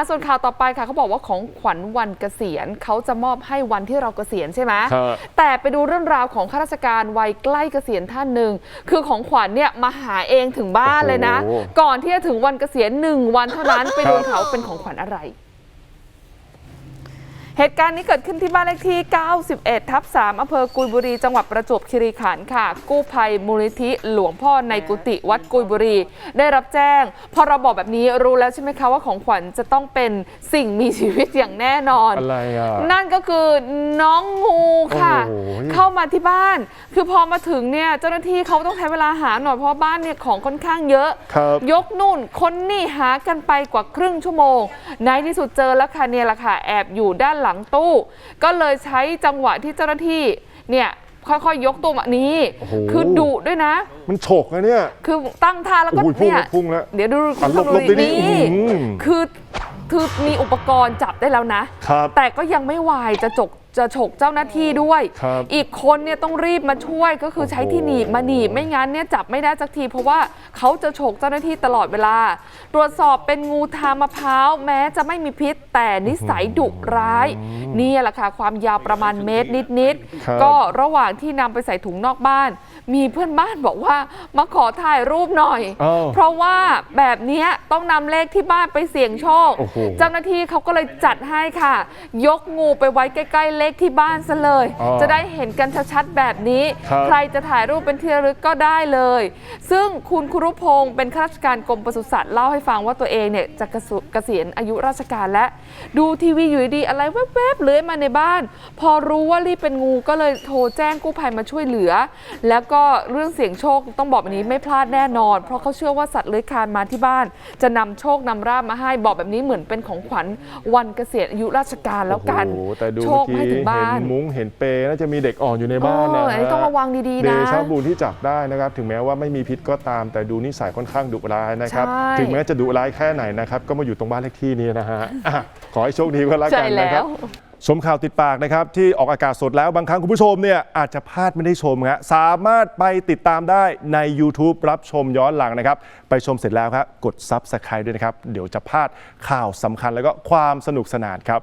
อะส่วนข่าวต่อไปค่ะเขาบอกว่าของขวัญวันเกษียณเขาจะมอบให้วันที่เราเกษียณใช่ไหมครับแต่ไปดูเรื่องราวของข้าราชการวัยใกล้เกษียณท่านหนึ่งคือของขวัญเนี่ยมาหาเองถึงบ้านเลยนะโอ้โหก่อนที่จะถึงวันเกษียณหนึ่งวันเท่านั้นไปดูเขาเป็นของขวัญอะไร เหตุการณ์นี้เกิดขึ้นที่บ้านเลขที่ 91 ทับ 3 อำเภอกุยบุรี จังหวัดประจวบคีรีขันธ์ค่ะ กู้ภัยมูลนิธิหลวงพ่อในกุฏิวัดกุยบุรี ได้รับแจ้ง พอเราบอกแบบนี้รู้แล้วใช่ไหมคะว่าของขวัญจะต้องเป็นสิ่งมีชีวิตอย่างแน่นอน อะไรอะ นั่นก็คือน้องงูค่ะ โอ้โห เข้ามาที่บ้าน คือพอมาถึงเนี่ยเจ้าหน้าที่เขาต้องใช้เวลาหาหน่อยเพราะบ้านเนี่ยของค่อนข้างเยอะ ครับ ยกนู่นคนนี่หากันไปกว่าครึ่งชั่วโมง ในที่สุดเจอแล้วค่ะเนี่ยแหละค่ะแอบอยู่ด้านหลังตู้ ก็เลยใช้จังหวะที่เจ้าหน้าที่เนี่ยค่อยๆยกตัวมานี้ โอ้โห คือดุด้วยนะ มันฉกนะเนี่ย คือตั้งท่าแล้วก็โอ้โหพุ่งเนี่ยแล้วพุ่งแล้วเดี๋ยวดูอะหลบหลบดูดีๆนี่อื้อหือคือคือมีอุปกรณ์จับได้แล้วนะ ครับ แต่ก็ยังไม่วายจะจก จะฉกเจ้าหน้าที่ด้วย ครับอีกคนเนี่ยต้องรีบมาช่วยก็คือใช้ที่หนีบมาหนีบไม่งั้นเนี่ยจับไม่ได้สักที เพราะว่าเขาจะฉกเจ้าหน้าที่ตลอดเวลา ตรวจสอบเป็นงูทางมะพร้าวแม้จะไม่มีพิษ แต่นิสัยดุร้ายนี่แหละค่ะความยาวประมาณเมตรนิดครับ ๆก็ ระหว่างที่นำไปใส่ถุงนอกบ้าน มีเพื่อนบ้านบอกว่ามาขอถ่ายรูปหน่อย อ้าวเพราะว่าแบบเนี้ยต้องนำเลขที่บ้านไปเสี่ยงโชค โอ้โห เจ้าหน้าที่เขาก็เลยจัดให้ค่ะ ยกงูไปไว้ใกล้ ๆเลขที่บ้านซะเลย อ๋อจะได้เห็นกันชัดๆแบบนี้ ครับ ใครจะถ่ายรูปเป็นที่ระลึกก็ได้เลย ซึ่งคุณครุพงศ์เป็นข้าราชการกรมปศุสัตว์เล่าให้ฟังว่าตัวเองเนี่ยจะเกษุเกษียณอายุราชการและ ดูทีวีอยู่ดีๆอะไรแวบๆเลื้อยมาในบ้าน พอรู้ว่ารีบเป็นงูก็เลยโทรแจ้งกู้ภัยมาช่วยเหลือ แล้วก็เรื่องเสี่ยงโชคต้องบอกแบบนี้ไม่พลาดแน่นอน เพราะเขาเชื่อว่าสัตว์เลื้อยคลานมาที่บ้าน จะนำโชคนำราบมาให้บอกแบบนี้เหมือนเป็นของขวัญวันเกษียณอายุราชการแล้วกันโอ้โหแต่ดูโชเมื่อคให้กี้ถึงบ้าเห็นนมุ้งเห็นเปรย์น่าจะมีเด็กอ่อนอยู่ในบ้านเอนะออันนี้ต้องระวังดีๆนะเดชาบุญที่จับได้นะครับถึงแม้ว่าไม่มีพิษก็ตามแต่ดูนิสัยค่อนข้างดุร้ายนะครับ ใช่ถึงแม้จะดุร้ายแค่ไหนนะครับ ก็มาอยู่ตรงบ้านเลขที่นี้นะฮะอะขอให้โชคดีก็แล้วใช่กันแล้นะครับวชมข่าวติดปากนะครับ ที่ออกอากาศสดแล้วบางครั้งคุณผู้ชมเนี่ยอาจจะพลาดไม่ได้ชมฮะสามารถไปติดตามได้ใน YouTube รับชมย้อนหลังนะครับ ไปชมเสร็จแล้วครับกด Subscribe ด้วยนะครับ เดี๋ยวจะพลาดข่าวสำคัญแล้วก็ความสนุกสนานครับ